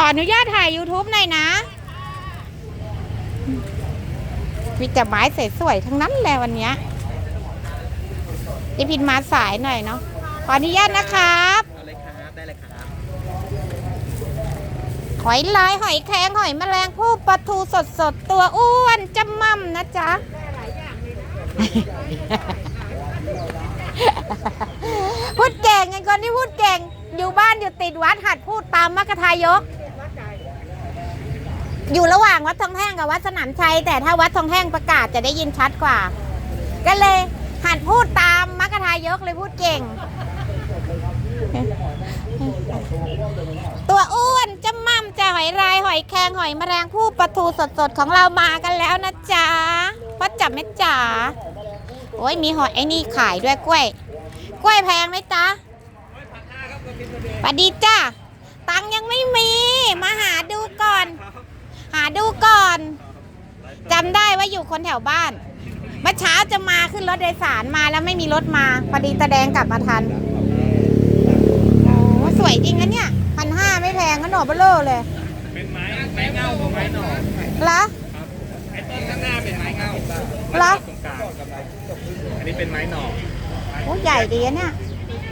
ขออนุญาตถ่าย YouTube หน่อยนะ มีแต่ไม้สวยๆทั้งนั้นแหละวันนี้ยดิพินมาสายหน่อยเนาะขออนุญาตนะครับ เอาเลยครับ ได้เลยครับ หอยลายหอยแครงหอยแมลงผู้ปลาทูสดสดๆตัวอ้วนจำมั่มนะจ๊ะ พูดเก่งไงคนที่พูดเก่ง อยู่บ้านอยู่ติดวัดหัดพูดตามมรรคทายก อยู่ระหว่างวัดทองแท่งกับวัดสนามชัย แต่ถ้าวัดทองแท่งประกาศจะได้ยินชัดกว่า ก็เลยหัดพูดตามมรรคทายกเลยพูดเก่ง ตัวอ้วนจะมั่มจะหอยลายหอยแครงหอยแมลงผู้ปลาทูสดๆของเรามากันแล้วนะจ๊ะพ่อจับแม่จ๋าโอ้ยมีหอยไอ้นี่ขายด้วยกล้วย กล้วยแพงไหมจ๊ะสวัสดีจ้าตังยังไม่มี มาหาดูก่อน หาดูก่อนจำได้ว่าอยู่คนแถวบ้าน เมื่อเช้าจะมาขึ้นรถโดยสารมาแล้วไม่มีรถมาพอดีตาแดงกลับมาทันโอ้สวยจริงนะเนี่ยพันห้าไม่แพงก็หน่อเบลอเลย เป็นไม้ไม้เงาของไม้หน่อละไอ้ต้นข้างหน้าเป็นไม้เงาเหรอตรงกลางอันนี้เป็นไม้หน่อโอ้ใหญ่ดีอะเนี่ย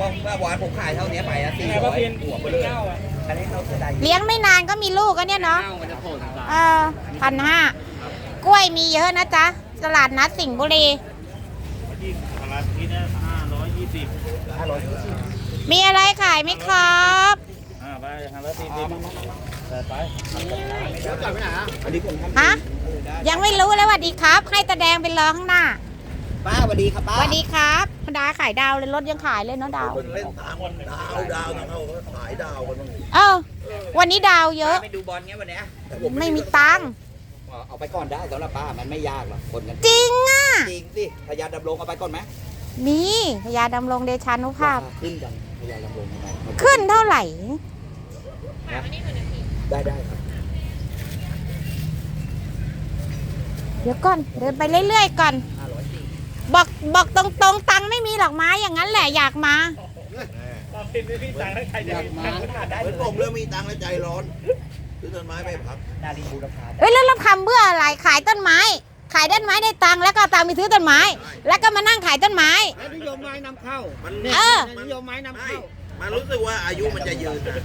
บอกว่าหวานผมขายเท่านี้ไปอะสี่แต่ร้ว่าอยเป็นหัวไปเป็นเลยเงา อะอันนี้เขาจะได้เลี้ยงไม่นานก็มีลูกก็เนี่ยเนาะเงามันจะโผล่ตรงกลางเออพันห้ากล้วยมีเยอะนะจ๊ะ ตลาดนัดสิงห์บุรี ที่ตลาดที่นี่ห้าร้อยยี่สิบห้าร้อยยี่สิบมีอะไรขายไหมครับ อ่าไปห้าร้อยสี่สิบแต่ไปแล้วจ่ายไปไหนอะอันนี้ผมทำฮะ ยังไม่รู้เลยหวัดดีครับ ให้ตาแดงเป็นรอข้างหน้า ป้าสวัสดีครับป้าหวัดดีครับดาขายดาวเลยรถยังขายเลยเนาะดาวคนเล่นตามดาวดาวนะเขาขายดาวกันบ้างเออวันนี้ดาวเยอะป้าไปดูบอลเงี้ยวันเนี้ยไม่มีตังค์เอาไปก่อนได้สำหรับป้ามันไม่ยากหรอกคนกันจริงอะจริงสิพยาดำรงเอาไปก่อนไหมมีพญาดำรงเดชานุภาพ ขึ้นกันพยาดำรงยังไงขึ้นเท่าไหร่นะได้ได้ครับเดี๋ยวก่อนเดินไปเรื่อยๆก่อนห้าร้อยสี่ บอกบอกตรงๆตังค์ไม่มีหรอกไม้อย่างนั้นแหละอยากมา ตอนเป็นพี่ต่างให้ใครจะเห็นทางขนาดได้เหมือนผมเริ่มมีตังค์แล้วใจร้อนซื้อต้นไม้ไปพักนาลีบูรพาเอ้ยแล้วเราทำเพื่ออะไรขายต้นไม้ ขายต้นไม้ได้ตังค์แล้วก็เอาตังค์ไปซื้อต้นไม้ แล้วก็มานั่งขายต้นไม้ แล้วนิยมไม้นำเข้ามันเออ นิยมไม้นำไม่เข้า มันรู้สึกว่าอายุมันจะยืนนะ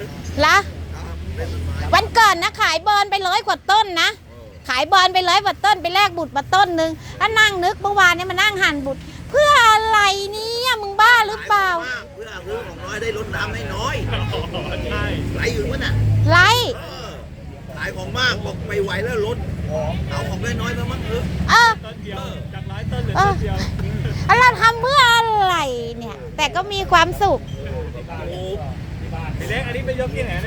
ละครับเล่นต้นไม้วันก่อนนะขายบอลไปร้อยกว่าต้นนะ ขายบอลไปร้อยกว่าต้นไปแลกบุตรมาต้นหนึ่งแล้วนั่งนึกเมื่อวานเนี่ยมานั่งหั่นบุตร เพื่ออะไรเนี่ยมึงบ้าหรือเปล่าขยมกเพื่อซื้อของน้อยได้ลดน้ำให้น้อยใช่ไหลอยู่วะน่ะไร เออขายของมากบอกไม่ไหวแล้วลดเอาของน้อยๆซะมั้งเออเออ ต้นเดียวจากร้อยต้นเหลือต้นเดียว แล้วเราทำเพื่ออะไรเนี่ย แต่ก็มีความสุข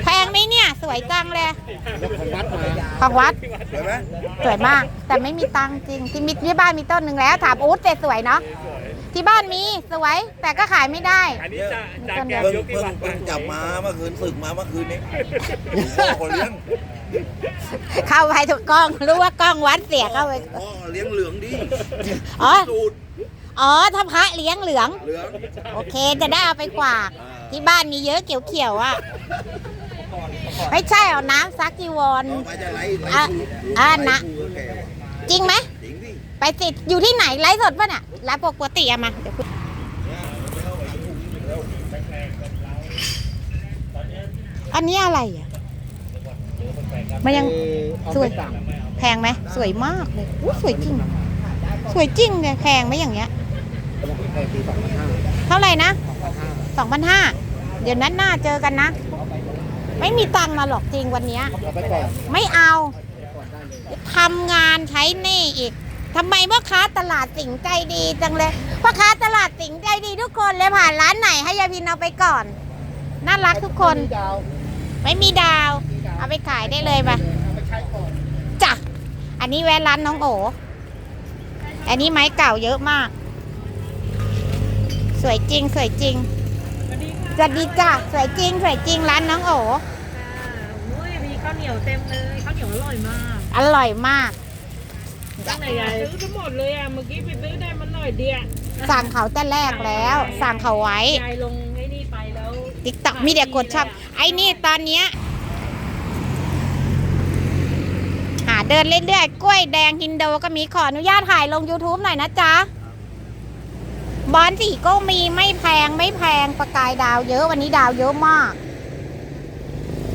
แพงไหมเนี่ย สวยจังเลย ของวัดมาของวัด เห็นไหมสวยมาก แต่ไม่มีตังค์จริง ที่มิที่บ้านมีต้นหนึ่งแล้ว ถามอู๊ดแต่สวยเนาะที่บ้านมีสวย แต่ก็ขายไม่ได้ อันนี้จะจากแกเพิ่งยกที่เพิ่งวัดเพิ่งจับมาเมื่อคืนศึกมาเมื่อคืนนี้พ่อเขาเลี้ยงเข้าไปถูกกล้องรู้ว่ากล้องวัดเสียเข้าไป พ่อเลี้ยงเหลืองดีอ๋อ สูตรอ๋อถ้าพระเลี้ยงเหลือง เหลือง โอเคจะได้เอาไปฝาก ที่บ้านมีเยอะเขียวๆอะไม่ใช่เอาน้ำซักจีวรต่อไปจะไล่ไล่อะสูตรอะไล่นะสูตรแกจริงไหม จริงดิไปติดอยู่ที่ไหนไลฟ์สดป่ะเนี่ยไลฟ์ปกติอะมาเดี๋ยวคุยอันนี้อะไรอะมันยัง สวย แพงไหมสวยมากเลยอู้สวยจริง สวยจริงเลยแพงไหมอย่างเงี้ย ปีสองพันห้าเท่าไหร่นะสองพันห้า สองพันห้าเดี๋ยวนั้นหน้าเจอกันนะ ไม่มีตังค์มาหรอกจริงวันเนี้ย เอาไปก่อนไม่เอาทำงานใช้หนี้อีกทำไมพ่อค้าตลาดสิงห์ใจดีจังเลยพ่อค้าตลาดสิงห์ใจดีทุกคนเลยผ่านร้านไหนให้ยายพินเอาไปก่อน น่ารักทุกคน ดาวไม่มีดาว เอาไปขายได้เลยปะเอาไปใช้ก่อนจ้ะอันนี้แวะร้านน้องโออันนี้ไม้เก่าเยอะมาก สวยจริงสวยจริงสวัสดีจ้ะสวยจริงสวยจริงร้านน้องโอค่ะโอ้ยมีข้าวเหนียวเต็มเลยข้าวเหนียวอร่อยมากอร่อยมากตั้งแต่ยายซื้อทั้งหมดเลยอะเมื่อกี้ไปซื้อได้มันหน่อยเดียวสั่งเขาแต่แรกแล้ว สั่งเขาไว้ยายลงไอ้นี่ไปแล้วติ๊กต็อกมีเด็กกดชอบไอ้นี่ตอนเนี้ยเดินเรื่อยๆกล้วยแดงฮินโดก็มีขออนุญาตถ่ายลง YouTube หน่อยนะจ๊ะ บอลสีก็มีไม่แพงไม่แพงประกายดาวเยอะวันนี้ดาวเยอะมาก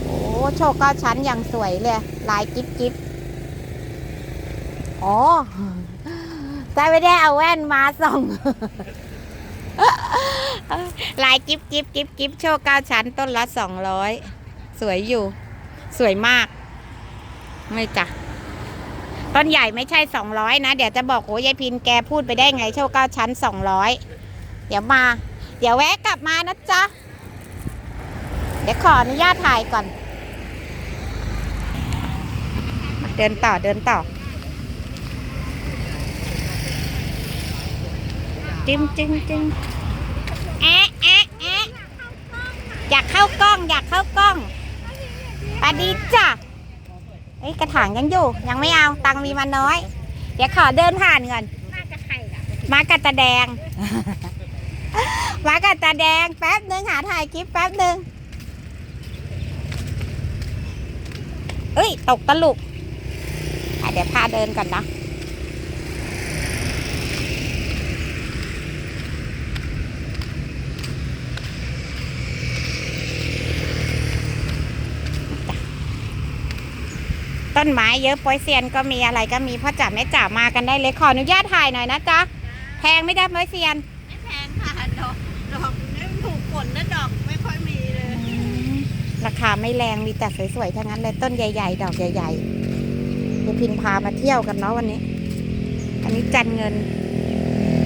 โอ้โชคก้าชั้นอย่างสวยเลยลายจิ๊บจิ๊บอ๋อแต่ไม่ได้เอาแว่นมาส่องลายจิ๊บจิ๊บจิ๊บจิ๊บโชคเก้าชั้นต้นละสองร้อยสวยอยู่ สวยมาก ไม่จ้ะ ต้นใหญ่ไม่ใช่สองร้อยนะ เดี๋ยวจะบอกโอ้ยายพินแกพูดไปได้ไงโชคเก้าชั้นสองร้อยเดี๋ยวมา เดี๋ยวแวะกลับมานะจ๊ะ เดี๋ยวขออนุญาตถ่ายก่อน เดินต่อเดินต่อ จิ้มจิ้มจิ้มแอะแอะแอะอยากเข้ากล้อง อยากเข้ากล้องสวัสดีจ้ะ เอ้ยกระถางยังอยู่ ยังไม่เอาตังค์มีมาน้อย เดี๋ยวขอเดินผ่านก่อนมากับตาแดง มากัะตาแดงแป๊บหนึ่งหาถ่ายคลิปแป๊บหนึ่งเอ้ย ตกตะลุกเดี๋ยวพาเดินก่อนนะ นไม้เยอะโปอยเซียนก็มีอะไรก็มีพ่อจ๋าแม่จ๋ามากันได้เลยขออนุญาตถ่ายหน่อยนะจ๊ะแพงไม่ได้โปอยเซียน ไม่แพงค่ะดอกดอกนี่ถูกฝนนะดอกไม่ค่อยมีเลย ราคาไม่แรงมีแต่สวยๆทั้งนั้นเลยต้นใหญ่ ๆ ดอกใหญ่ๆเดี๋ยวพินพามาเที่ยวกันเนาะวันนี้ อันนี้จันเงิน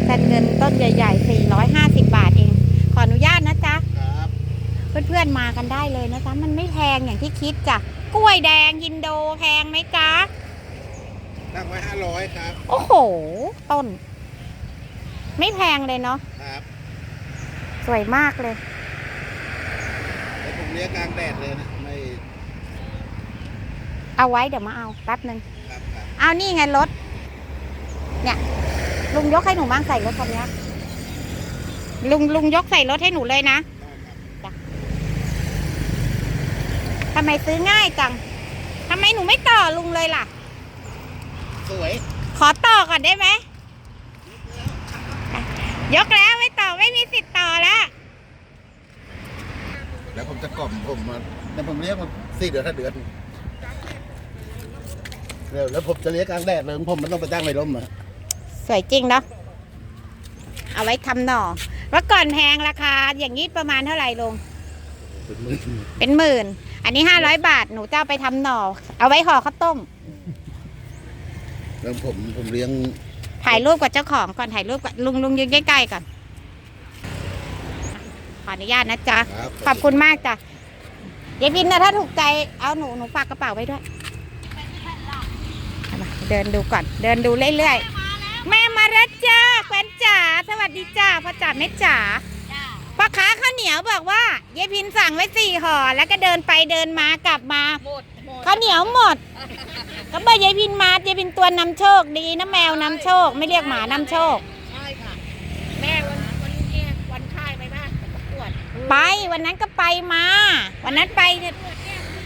จันเงินต้นใหญ่ๆ450 บาทเอง ขออนุญาตนะจ๊ะ ครับ เพื่อนๆมากันได้เลยนะจ๊ะมันไม่แพงอย่างที่คิดจ้ะ กล้วยแดงฮินโดแพงไหมจ๊ะตั้งไว้ห้าร้อยครับ โอ้โห ต้น ไม่แพงเลยเนาะครับสวยมากเลยแต่ผมเลี้ยงกลางแดดเลยนะไม่เอาไว้เดี๋ยวมาเอาแป๊บหนึ่งครับครับเอานี่ไงรถ เนี่ย ลุงยกให้หนูบ้างใส่รถคันเนี้ยลุงลุงยกใส่รถให้หนูเลยนะ ทำไมซื้อง่ายจังทำไมหนูไม่ต่อลุงเลยล่ะ สวย ขอต่อก่อนได้ไหม ยกแล้วไม่ต่อไม่มีสิทธิ์ต่อแล้ว แล้วผมจะกล่อมผมมาแล้วผมเลี้ยงมาสี่เดือนห้าเดือนเดี๋ยวแล้วผมจะเลี้ยงกลางแดดเลยของผมมันต้องไปตั้งในร่มอะสวยจริงเนาะเอาไว้ทำหน่อเมื่อก่อนแพงราคาอย่างนี้ประมาณเท่าไหร่ลุงเป็นหมื่นเป็นหมื่น อันนี้ห้าร้อยบาทหนูจะเอาไปทำหน่อ เอาไว้ห่อข้าวต้ม แล้วผมผมเลี้ยงถ่ายรูปกับเจ้าของก่อนถ่ายรูปกับลุงลุงยืนใกล้ๆก่อน ขออนุญาตนะจ๊ะ ครับขอบคุณมากจ้ะเดี๋ยวพินนะถ้าถูกใจเอาหนูหนูฝากกระเป๋าไว้ด้วยเอามาเดินดูก่อน เดินดูเรื่อยๆ แม่มาแล้วจ้าแฟนจ๋าสวัสดีจ้าพ่อจ๋าแม่จ๋าพ่อ ค้าข้าวเหนียวบอกว่ายายพินสั่งไว้สี่ห่อแล้วก็เดินไปเดินมากลับมาหมดหมดข้าวเหนียวหมด ก็เบอร์ยายพินมายายพินตัวนำโชคดีนะแมวนำโชค ไม่เรียกหมานำโชค ใช่ค่ะ แม่วันวันนี้วันค่ายไปบ้านประกวดไปวันนั้นก็ไปมา วันนั้นไปเนี่ย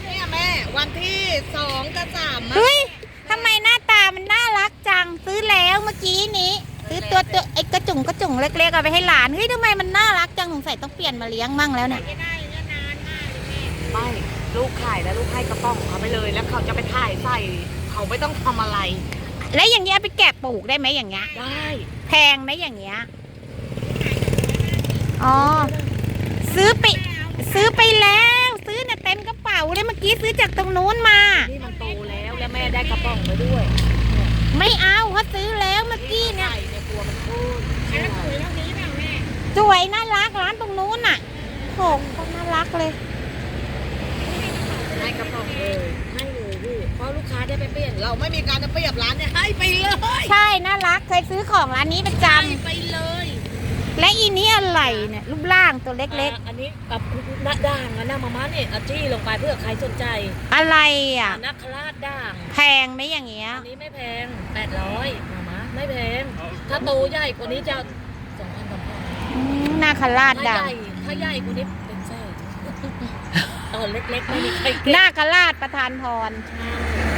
เนี่ยแม่วันที่สองกับสามอะเฮ้ยทำไมหน้าตามันน่ารักจังซื้อแล้วเมื่อกี้นี้ ซื้อตัวตัวไอ้กระจุงกระจุงเล็กๆเอาไปให้หลานเฮ้ยทำไมมันน่ารักจังสงสัยต้องเปลี่ยนมาเลี้ยงมั่งแล้วเนี่ยไม่ได้เนี่ยนานมากเลยแม่ไม่ลูกขายแล้วลูกให้กระป๋องเขาไปเลยแล้วเขาจะไปถ่ายใส่เขาไม่ต้องทำอะไร แล้วอย่างเงี้ยไปแกะปลูกได้ไหมอย่างเงี้ยได้แพงไหมอย่างเงี้ยอ๋อซื้อไปซื้อไปแล้ว ซื้อเนี่ยเต็มกระเป๋าเลยเมื่อกี้ซื้อจากตรงนู้นมา นี่มันโตแล้วแล้วแม่ได้กระป๋องไปด้วย ไม่เอาเพราะซื้อแล้วเมื่อกี้เนี่ยไข่ในยกลั วมันพูดแล้วปุ๋ยเท่านี้เปล่าแม่สวยน่ารักร้านตรงนู้นน่ะโหก็น่ารักเลยให้กระป๋องเลยให้เลยพี่เพราะลูกค้าได้ไปเปลี่ยน เราไม่มีการจะเปรียบร้านเนี่ยให้ไปเลยใช่น่ารักเคยซื้อของร้านนี้ประจให้ไปเลยำและอีนี้อะไรเนี่ยรูปร่างตัวเล็กอ่าอันนี้กับหน้าด่างอะหน้ามาม่าเนี่ยเอาจี้ลงไปเพื่อใครสนใจๆ อะไรอะ นักคราชด่าง แพงไหมอย่างเงี้ย อันนี้ไม่แพง 800มาม่า ไม่แพงถ้าโตใหญ่กว่านี้จะสองพันสามพันอืมนาคาราชถ้าดัใหงญ่ถ้าใหญ่กว่านี้เป็นแสนตอนเล็กๆไม่มีใครเก็บนาคราชประธานพร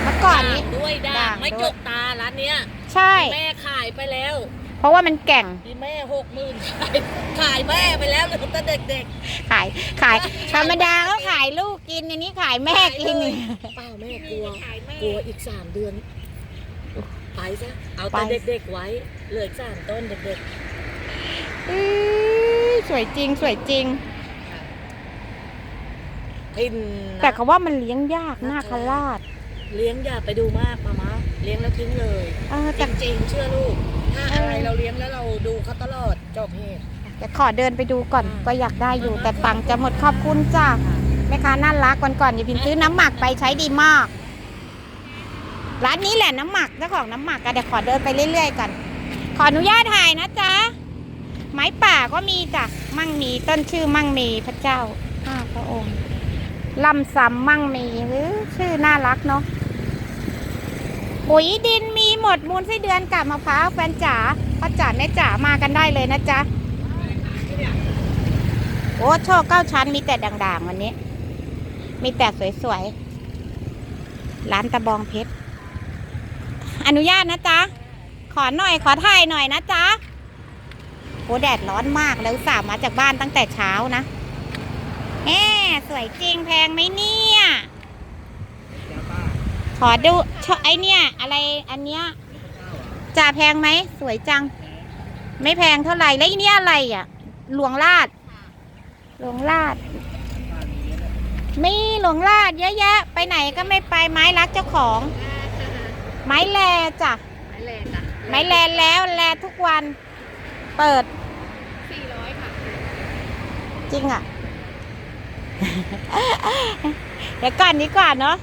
เมื่อก่อนนี้ ด่างด้วยด่าด่างงไม่ด้วย จกตาร้านเนี้ยใช่ แม่ขายไปแล้วเพราะว่ามันแก่งพี่แม่หกหมื่นขายขายแม่ไปแล้วเหลือแต่เด็กขายขายธรรมดาก็ขายลูกกินอันนี้ขายๆแม่กิน ขายเลยเปล่าแม่กลัวกลัวอีกสามเดือน ไปซะเอาแต่ไป เด็กๆไว้เหลืออีกสามต้นเด็กอื้อสวยจริงสวยจริงๆพินนะแต่เขาว่ามันเลี้ยงยากนาคราชเลี้ยงอย่าไปดูมากมามาเลี้ยงแล้วทิ้งเลยเออจแต่ ริงๆเชื่อลูก ถ้าอะไรเราเลี้ยงแล้วเราดูเขาตลอดจบเหตุ จะขอเดินไปดูก่อนก็อยากได้อยู่ แต่ตังค์จะหมดขอบคุณจ้าแม่ค้าน่ารักก่อนก่อนอย่าพิมพ์ซื้อน้ำหมักไปใช้ดีมาก ร้านนี้แหละน้ำหมักเจ้าของน้ำหมักกันเดี๋ยวขอเดินไปเรื่อยๆก่อนขออนุญาตถ่ายนะจ๊ะไม้ป่าก็มีจ้ะมั่งมีต้นชื่อมั่งมีพระเจ้าข้าพระองค์ลำซำมั่งมีหรือชื่อน่ารักเนาะปุ๋ยดินมีหมดมูลไส้เดือนกับมะพร้าวแฟนจ๋าพ่อจ๋าแม่จ๋ามากันได้เลยนะจ๊ะโอ้โชคเก้าชั้นมีแต่ด่างๆวันนี้ มีแต่สวยๆร้านตะบองเพชร อนุญาตนะจ๊ะ ขอหน่อยขอถ่ายหน่อยนะจ๊ะโอ้แดดร้อนมากแล้วสาห์มาจากบ้านตั้งแต่เช้านะแหมสวยจริงแพงไหมเนี่ย ขอดูชอไอเนี่ยอะไรอันเนี้ยจะแพงไหมสวยจัง ไม่แพงเท่าไหร่แล้วอันนี้อะไรอะ หลวงลาด หลวงลาดมีหลวงลาดเยอะแยะ ไปไหนก็ไม่ไปไม้รักเจ้าของ ไม้แลจ้ะ ไม่แลจ้ะไม้แลแล้วแลทุกวันเปิดสี่ร้อยค่ะ จริงอะ เดี๋ยวก่อนดีกว่าเนาะ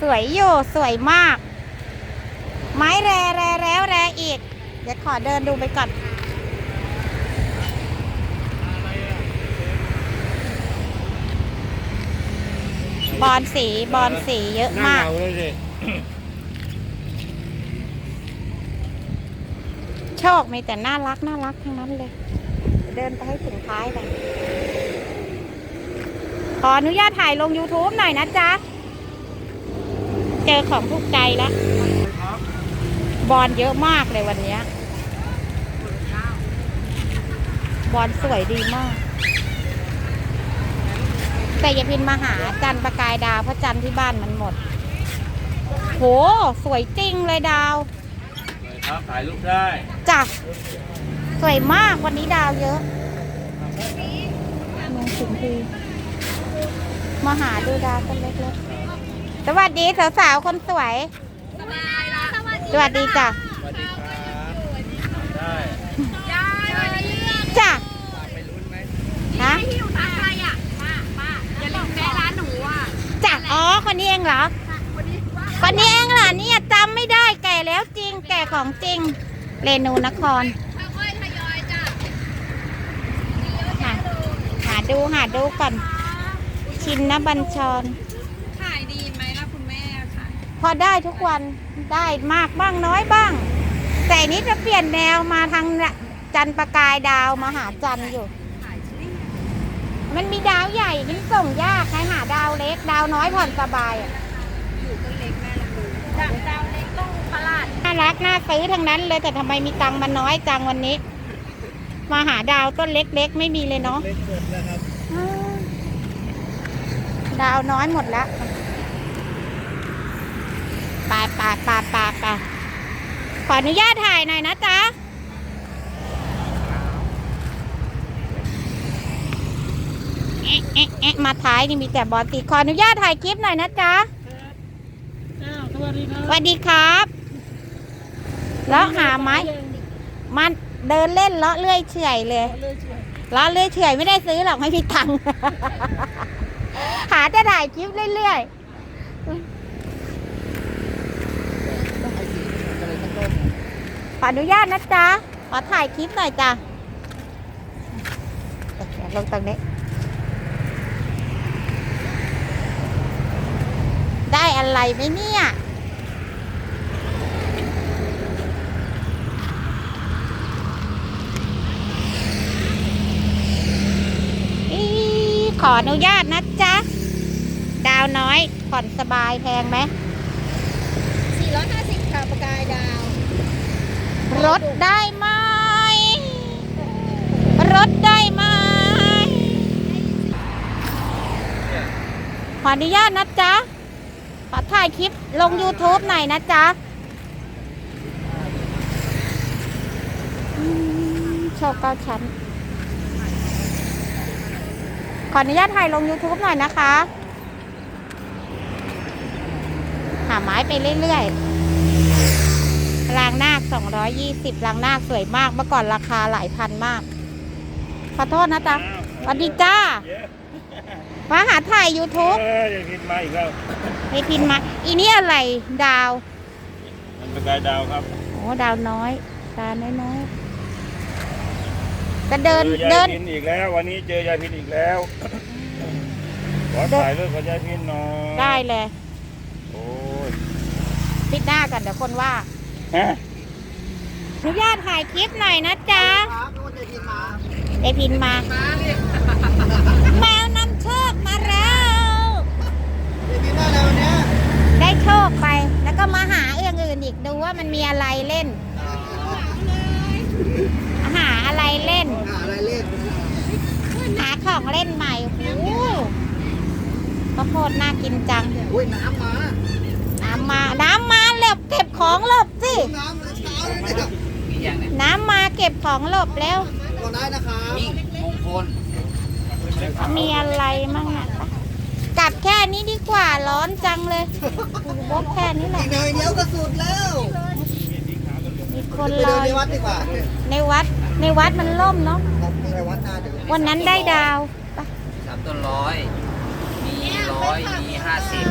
สวยอยู่สวยมาก ไม้แรแรแล้วแรอีก เดี๋ยวขอเดินดูไปก่อนบอลสีบอลสีเยอะมาก เลยสิโชคมีแต่น่ารักน่ารักทั้งนั้นเลย เดินไปให้ถึงท้ายเลยขออนุญาตถ่ายลง YouTube หน่อยนะจ๊ะ เจอของถูกใจแล้ว บอลเยอะมากเลยวันนี้ บอลสวยดีมาก แต่อย่าพินมาหาจันประกายดาวเพราะจันที่บ้านมันหมด โห สวยจริงเลยดาว ครับถ่ายรูปได้จ้ะสวยมากวันนี้ดาวเยอะมองถึงทีมาหาดูดาวคนเล็กๆสวัสดีสาวๆคนสวย สวัสดีจ้ะสวัสดีครับได้จ้ะฮะที่อยู่ทางใครอะป้าป้าอย่าลืมแวะร้านหนูอะจ้ะอ๋อคนนี้เองเหรอวันนี้ว่าคนนี้เองเหรอเนี่ยจำไม่ได้แก่แล้วจริงแก่ ของจริง เรนูนครค่อยๆทยอยจ้ะหาหาดูหาดูก่อน ชินนะบัญชร ขายดีไหมล่ะคุณแม่ค่ะพอได้ทุกวันได้มากบ้างน้อยบ้าง แต่อันนี้จะเปลี่ยนแนวมาทางจันทร์ประกายดาวมาหาจันทร์อยู่ มันมีดาวใหญ่นี่ส่งยากใครหาดาวเล็ก ดาวน้อยผ่อนสบายอะ จากดาวเล็กต้องตลาด น่ารักน่าซื้อทั้งนั้นเลยแต่ทำไมมีตังค์มันน้อยจังวันนี้ มาหาดาวต้นเล็กๆ ไม่มีเลยเนาะเล็กหมดแล้วครับอืมดาวน้อยหมดแล้วไปไปไปไปไปขออนุญาตถ่ายหน่อยนะจ๊ะแอะแอะแอะมาท้ายนี่มีแต่บอลตีขออนุญาตถ่ายคลิปหน่อยนะจ๊ะอ้าวสวัสดีครับ สวัสดีครับ แล้วหาไม้มันเดินเล่นเลาะเลื่อยเฉอยเลยเลาะเลื่อยเฉอยไม่ได้ซื้อหรอกไม่มีตังค์หาจะถ่ายคลิปเรื่อยๆขออนุญาตนะจ๊ะขอถ่ายคลิปหน่อยจ้ะลงตรงนี้ ได้อะไรไหมเนี่ย อี ขอออนุญาตนะจ๊ะ ดาวน้อยผ่อนสบายแพงไหม 450ค่ะประกายดาวรถได้ไหมรถได้ไหมขออนุญาตนะจ๊ะ ขอถ่ายคลิปลง YouTube หน่อยนะจ๊ะอืมโชคเก้าชั้น ขออนุญาตถ่ายลง YouTube หน่อยนะคะ หาไม้ไปเรื่อยๆรางนาค220รางนาคสวยมาก เมื่อก่อนราคาหลายพันมาก ขอโทษนะจ๊ะสวัสดีจ้า มาหาถ่าย YouTube เอออย่าพินมาอีกแล้วไปพินมา อีนี่อะไรดาว มันเป็นกายดาวครับ โอ้ดาวน้อย ตาน้อยๆ จะเดินจอยายเดินพินอีกแล้ว วันนี้เจอยายพินอีกแล้วขอถ่ายรูปกับยายพินหน่อยได้เลยโอ้ยปิดหน้ากันเดี๋ยวคนว่าฮะอนุญาตถ่ายคลิปหน่อยนะจ๊ะครับนึกว่าจะกินมาได้พินมาแมวนำโชคมาแล้วจะกินได้แล้ววันเนี้ยได้โชคไป แล้วก็มาหาเอื้องอื่นอีกดูว่ามันมีอะไรเล่น หาอะไรเล่น หาอะไรเล่นหาของเล่นใหม่โอ้โหข้าวโพดน่ากินจัง อุ้ยน้ำมาน้ำมา น้ำมาหลบเก็บของหลบสิ น้ำมาเช้าเลยเนี่ยน้ำมาเก็บของหลบแล้ว ก็ได้นะครับมีอะไรมั่งอะกลับแค่นี้ดีกว่าร้อนจังเลยบกแค่นี้แหอีละกหน่อยเดียวก็สุดแล้วมีคนไปรเดิอนในวัดดีกว่า ในวัด ในวัดมันล่มเนาะไปวัดหน้าเดี๋ยววันนั้นได้ดาวไปสามต้นร้อยมีร้อยมีห้าสิบ